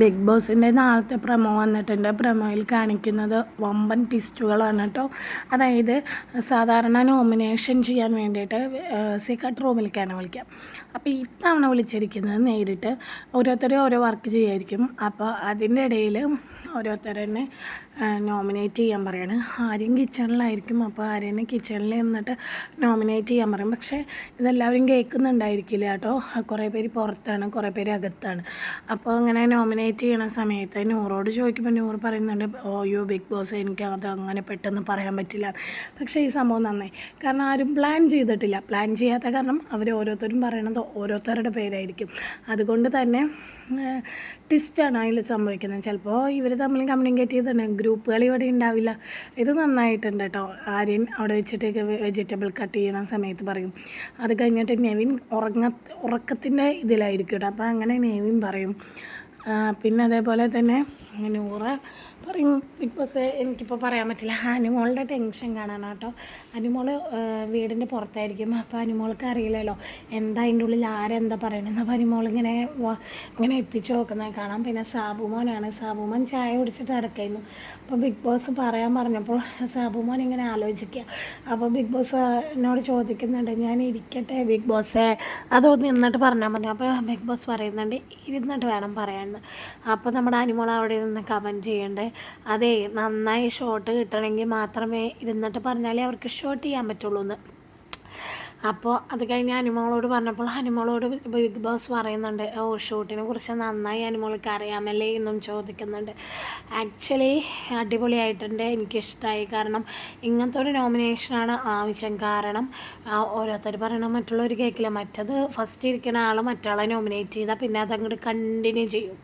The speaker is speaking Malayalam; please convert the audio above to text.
ബിഗ് ബോസിന്റെ നാളത്തെ പ്രമോ വന്നിട്ടുണ്ട് പ്രമോയിൽ കാണിക്കുന്നത് വമ്പൻ ട്വിസ്റ്റുകളാണ് കേട്ടോ. അതായത് സാധാരണ നോമിനേഷൻ ചെയ്യാൻ വേണ്ടിയിട്ട് സീക്രട്ട് റൂമിലേക്കാണ് വിളിക്കുക. അപ്പോൾ ഇത്തവണ വിളിച്ചിരിക്കുന്നത് നേരിട്ട് ഓരോരുത്തരും ഓരോ വർക്ക് ചെയ്യായിരിക്കും. അപ്പോൾ അതിന്റെ ഇടയിൽ ഓരോരുത്തരെന്നെ നോമിനേറ്റ് ചെയ്യാൻ പറയാണ്. ആരും കിച്ചണിലായിരിക്കും അപ്പോൾ ആരെയും കിച്ചണിൽ നിന്നിട്ട് നോമിനേറ്റ് ചെയ്യാൻ പറയും. പക്ഷേ ഇതെല്ലാവരും കേൾക്കുന്നുണ്ടായിരിക്കില്ല കേട്ടോ. കുറേ പേര് പുറത്താണ് കുറേ പേര് അകത്താണ്. അപ്പോൾ അങ്ങനെ നോമിനേറ്റ് ചെയ്യണ സമയത്ത് നൂറോട് ചോദിക്കുമ്പോൾ നൂറ് പറയുന്നുണ്ട് ഓയോ ബിഗ് ബോസ് എനിക്ക് അത് അങ്ങനെ പെട്ടെന്ന് പറയാൻ പറ്റില്ല. പക്ഷേ ഈ സംഭവം നന്നായി. കാരണം ആരും പ്ലാൻ ചെയ്തിട്ടില്ല. പ്ലാൻ ചെയ്യാത്ത കാരണം അവർ ഓരോരുത്തരും പറയണത് ഓരോരുത്തരുടെ പേരായിരിക്കും. അതുകൊണ്ട് തന്നെ ട്വിസ്റ്റാണ് അതിൽ സംഭവിക്കുന്നത്. ചിലപ്പോൾ ഇവർ തമ്മിൽ കമ്മ്യൂണിക്കേറ്റ് ചെയ്തിട്ടുണ്ട്. ഗ്രൂപ്പുകൾ ഇവിടെ ഉണ്ടാവില്ല. ഇത് നന്നായിട്ടുണ്ട് കേട്ടോ ആര്യൻ അവിടെ വെച്ചിട്ട് വെജിറ്റബിൾ കട്ട് ചെയ്യണ സമയത്ത് പറയും. അത് കഴിഞ്ഞിട്ട് നെവിൻ ഉറങ്ങ ഉറക്കത്തിന്റെ ഇതിലായിരിക്കും കേട്ടോ അപ്പോൾ അങ്ങനെ നെവിൻ പറയും. പിന്നെ അതേപോലെ തന്നെ നൂറ് പറയും ബിഗ് ബോസ് എനിക്കിപ്പോൾ പറയാൻ പറ്റില്ല. അനുമോളുടെ ടെൻഷൻ കാണാനാണ് കേട്ടോ അനുമോൾ വീടിന്റെ പുറത്തായിരിക്കും. അപ്പോൾ അനുമോൾക്ക് അറിയില്ലല്ലോ. എന്താ അതിന്റെ ഉള്ളിൽ ആരെന്താ പറയണത് അപ്പോൾ അനുമോൾ ഇങ്ങനെ ഇങ്ങനെ എത്തിച്ചു നോക്കുന്നത് കാണാം. പിന്നെ സാബുമോനാണ്. സാബുമോൻ ചായ കുടിച്ചിട്ട് അടക്കായിരുന്നു അപ്പോൾ ബിഗ് ബോസ് പറയാൻ പറഞ്ഞപ്പോൾ സാബുമോൻ ഇങ്ങനെ ആലോചിക്കുക അപ്പോൾ ബിഗ് ബോസ് എന്നോട് ചോദിക്കുന്നുണ്ട് ഞാൻ ഇരിക്കട്ടെ ബിഗ് ബോസേ? അതൊന്ന് നിന്നിട്ട് പറഞ്ഞാൽ മതി. അപ്പോൾ ബിഗ് ബോസ് പറയുന്നുണ്ട് ഇരുന്നിട്ട് വേണം പറയാൻ. അപ്പോൾ നമ്മുടെ അനുമോൾ അവിടെ നിന്ന് കമന്റ് ചെയ്യണ്ടേ? അതെ നന്നായി ഷോട്ട് കിട്ടണമെങ്കിൽ മാത്രമേ ഇരുന്നിട്ട് പറഞ്ഞാലേ അവർക്ക് ഷോട്ട് ചെയ്യാൻ പറ്റുള്ളൂ എന്ന് അപ്പോൾ അത് കഴിഞ്ഞ് അനിമോളോട് പറഞ്ഞപ്പോൾ അനിമോളോട് ബിഗ് ബോസ് പറയുന്നുണ്ട് ഓ ഷൂട്ടിനെ കുറിച്ച് നന്നായി അനിമോൾക്ക് അറിയാമല്ലേ? എന്നും ചോദിക്കുന്നുണ്ട്. ആക്ച്വലി അടിപൊളിയായിട്ടുണ്ട് എനിക്കിഷ്ടമായി കാരണം ഇങ്ങനത്തെ ഒരു നോമിനേഷനാണ് ആവശ്യം. കാരണം ഓരോരുത്തർ പറയണം മറ്റുള്ളവർ കേൾക്കില്ല. മറ്റത് ഫസ്റ്റ് ഇരിക്കുന്ന ആൾ മറ്റാളെ നോമിനേറ്റ് ചെയ്താൽ പിന്നെ അതങ്ങോട്ട് കണ്ടിന്യൂ ചെയ്യും.